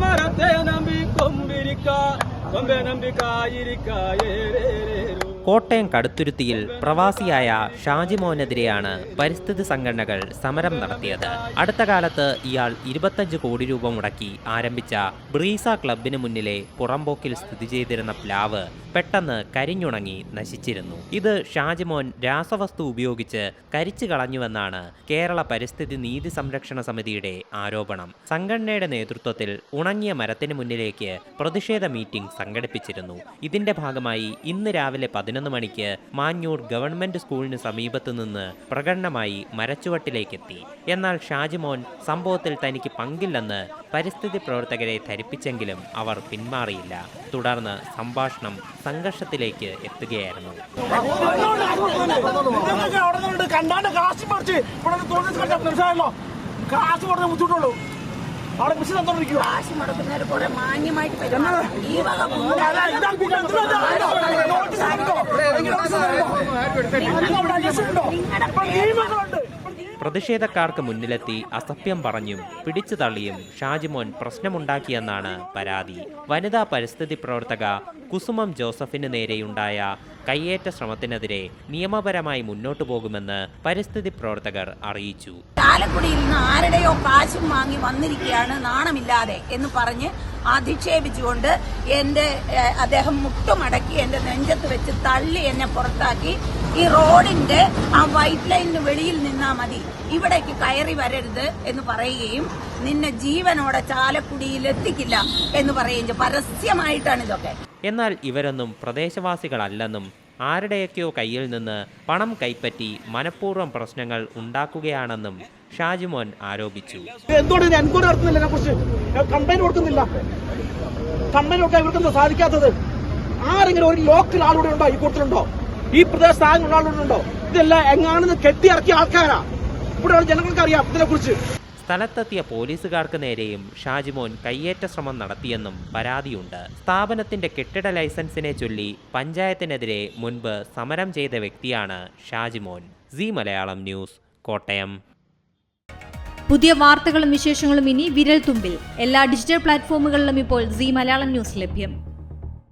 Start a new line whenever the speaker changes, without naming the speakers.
മറത്തെ നമ്പി കൊമ്പിരിക്ക കൊമ്പെ നമ്പി കായിരിക്ക ഏരേരേരു
കോട്ടയം കടുത്തുരുത്തിയിൽ പ്രവാസിയായ ഷാജിമോനെതിരെയാണ് പരിസ്ഥിതി സംഘടനകൾ സമരം നടത്തിയത്. അടുത്ത കാലത്ത് ഇയാൾ ഇരുപത്തഞ്ച് കോടി രൂപ മുടക്കി ആരംഭിച്ച ബ്രീസ ക്ലബിന് മുന്നിലെ പുറംപോക്കിൽ സ്ഥിതി ചെയ്തിരുന്ന പ്ലാവ് പെട്ടെന്ന് കരിഞ്ഞുണങ്ങി നശിച്ചിരുന്നു. ഇത് ഷാജിമോൻ രാസവസ്തു ഉപയോഗിച്ച് കരിച്ചു കളഞ്ഞുവെന്നാണ് കേരള പരിസ്ഥിതി നീതി സംരക്ഷണ സമിതിയുടെ ആരോപണം. സംഘടനയുടെ നേതൃത്വത്തിൽ ഉണങ്ങിയ മരത്തിന് മുന്നിലേക്ക് പ്രതിഷേധ മീറ്റിംഗ് സംഘടിപ്പിച്ചിരുന്നു. ഇതിന്റെ ഭാഗമായി ഇന്ന് രാവിലെ പതിനൊന്ന് മണിക്ക് മാഞ്ഞൂർ ഗവൺമെന്റ് സ്കൂളിന് സമീപത്തു നിന്ന് പ്രകടനമായി മരച്ചുവട്ടിലേക്കെത്തി. എന്നാൽ ഷാജിമോൻ സംഭവത്തിൽ തനിക്ക് പങ്കില്ലെന്ന് പരിസ്ഥിതി പ്രവർത്തകരെ ധരിപ്പിച്ചെങ്കിലും അവർ പിന്മാറിയില്ല. തുടർന്ന് സംഭാഷണം സംഘർഷത്തിലേക്ക് എത്തുകയായിരുന്നു.
കാശ് കാശ് ബുദ്ധിമുട്ടുള്ളൂ. അവിടെ മിഷൻ തന്നോണ്ടിരിക്കുക
കാശ് മുടക്കുന്നവര് കുറെ മാന്യമായിട്ട് പെരുമാറണം. ഈ വക
നിയമങ്ങളുണ്ട്
പ്രതിഷേധക്കാർക്ക് മുന്നിലെത്തി അസഭ്യം പറഞ്ഞും പിടിച്ചു തള്ളിയും ഷാജിമോൻ പ്രശ്നമുണ്ടാക്കിയെന്നാണ് പരാതി. വനിതാ പരിസ്ഥിതി പ്രവർത്തക കുസുമം ജോസഫിന് നേരെയുണ്ടായ കയ്യേറ്റ ശ്രമത്തിനെതിരെ നിയമപരമായി മുന്നോട്ടു പോകുമെന്ന് പരിസ്ഥിതി പ്രവർത്തകർ അറിയിച്ചു.
ചാലക്കുടിയിൽ നിന്ന് ആരുടെയോ കാശും വാങ്ങി വന്നിരിക്കുകയാണ് നാണമില്ലാതെ എന്ന് പറഞ്ഞ് അധിക്ഷേപിച്ചുകൊണ്ട് എന്റെ അദ്ദേഹം മുട്ടുമടക്കി എന്റെ നെഞ്ചത്ത് വെച്ച് തള്ളി എന്നെ പുറത്താക്കി. ഈ റോഡിന്റെ ആ വൈറ്റ് ലൈനിന് വെളിയിൽ നിന്നാ മതി. ഇവിടേക്ക് കയറി വരരുത് എന്ന് പറയുകയും നിന്നെ ജീവനോടെ ചാലക്കുടിയിൽ എത്തിക്കില്ല എന്ന് പറയുകയും പരസ്യമായിട്ടാണ് ഇതൊക്കെ.
എന്നാൽ ഇവരൊന്നും പ്രദേശവാസികളല്ലെന്നും ആരുടെയൊക്കെയോ കയ്യിൽ നിന്ന് പണം കൈപ്പറ്റി മനഃപൂർവം പ്രശ്നങ്ങൾ ഉണ്ടാക്കുകയാണെന്നും ഷാജിമോൻ ആരോപിച്ചു.
എന്തുകൊണ്ട് ഇതിന് എൻക്വയറി നടത്തുന്നില്ല ഇതിനെ കുറിച്ച്? കംപ്ലൈന്റ് കൊടുക്കുന്നില്ല. കംപ്ലൈന്റ് കൊടുക്കാൻ ഇവർക്ക് സാധിക്കാത്തത്? ആരെങ്കിലും ഒരു ലോക്കൽ ആളുകൂടെ ഉണ്ടോ? ഈ കൂട്ടത്തിലുണ്ടോ? ഈ പ്രദേശത്ത് ആരും ഉണ്ടാകുന്നുണ്ടോ ഇതെല്ലാം എങ്ങാണെന്ന് കെട്ടിയിറക്കിയ ആൾക്കാരാ. ഇവിടെയുള്ള ജനങ്ങൾക്ക് അറിയാം ഇതിനെ കുറിച്ച്
സ്ഥലത്തെത്തിയ പോലീസുകാർക്ക് നേരെയും ഷാജിമോൻ കയ്യേറ്റ ശ്രമം നടത്തിയെന്നും പരാതിയുണ്ട്. സ്ഥാപനത്തിന്റെ കെട്ടിട ലൈസൻസിനെ ചൊല്ലി പഞ്ചായത്തിനെതിരെ മുൻപ് സമരം ചെയ്ത വ്യക്തിയാണ് Shajimon. C Malayalam news Kottayam.
പുതിയ വാർത്തകളും വിശേഷങ്ങളും ഇനി വിരൽ തുമ്പിൽ എല്ലാ ഡിജിറ്റൽ പ്ലാറ്റ്ഫോമുകളിലും ഇപ്പോൾ സി മലയാളം ന്യൂസ് ലഭ്യം.